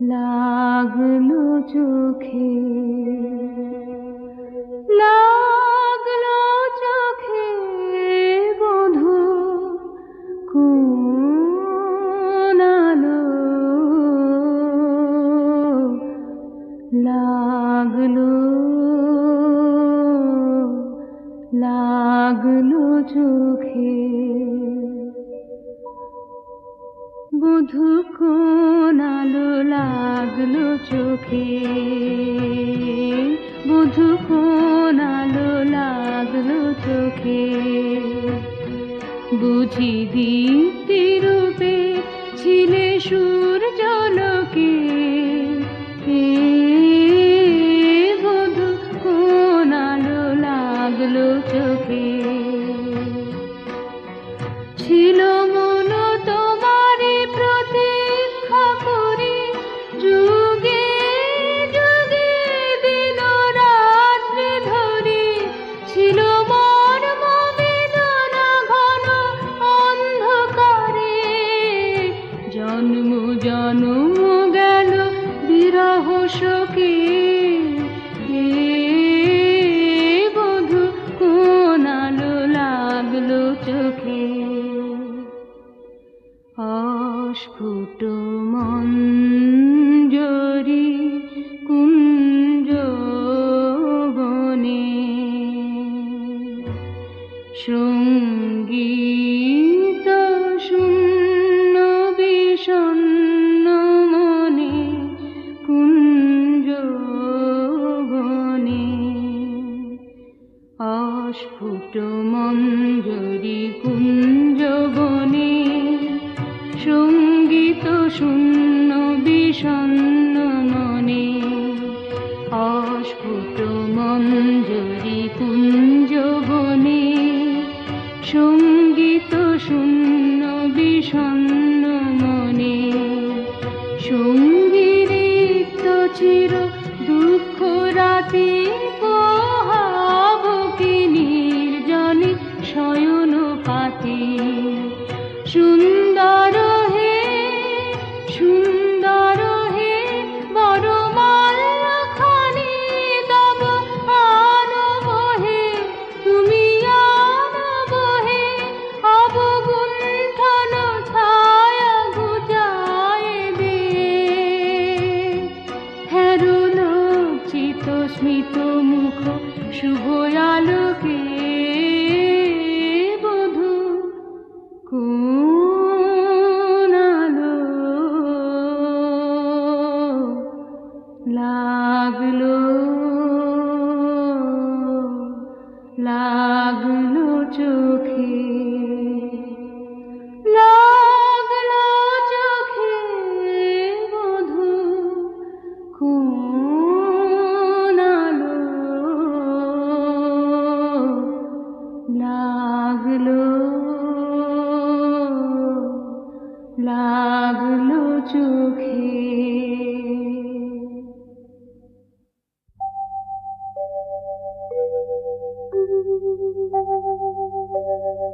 লাগল চোখে লাগল চোখে বধু কোনালো লাগল লাগল চোখে বধু কোন লাগল চোখে। বধু কোন আলো লাগল চোখে। বুঝি দীপ্তি রূপে ছিলে অস্ফুট মঞ্জরি কুঞ্জ বনে শূন্য বিষণ্ণ মনে। অস্ফুট মঞ্জরি কুঞ্জ বনে। সংগীত শূন্য, বিষণ্ণ মনে। সঙ্গীরিত চির দুঃখ রাতে পোহাব কি শয়ন পাতি সুন্দর শুভ আলোকে বধু কোন লাগল? লাগল চোখে লাগল লাগল চোখে Thank you.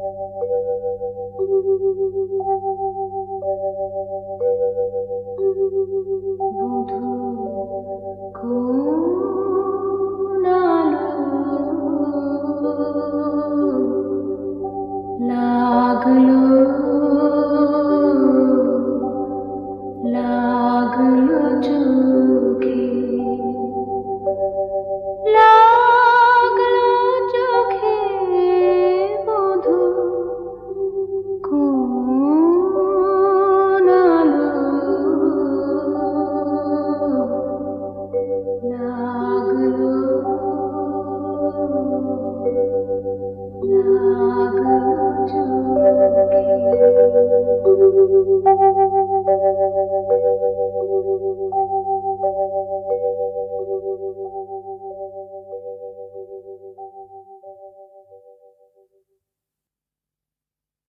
লাগল লাগল চোখে লাগল চোখে বধু কোনালো লাগল লাগল Thank you.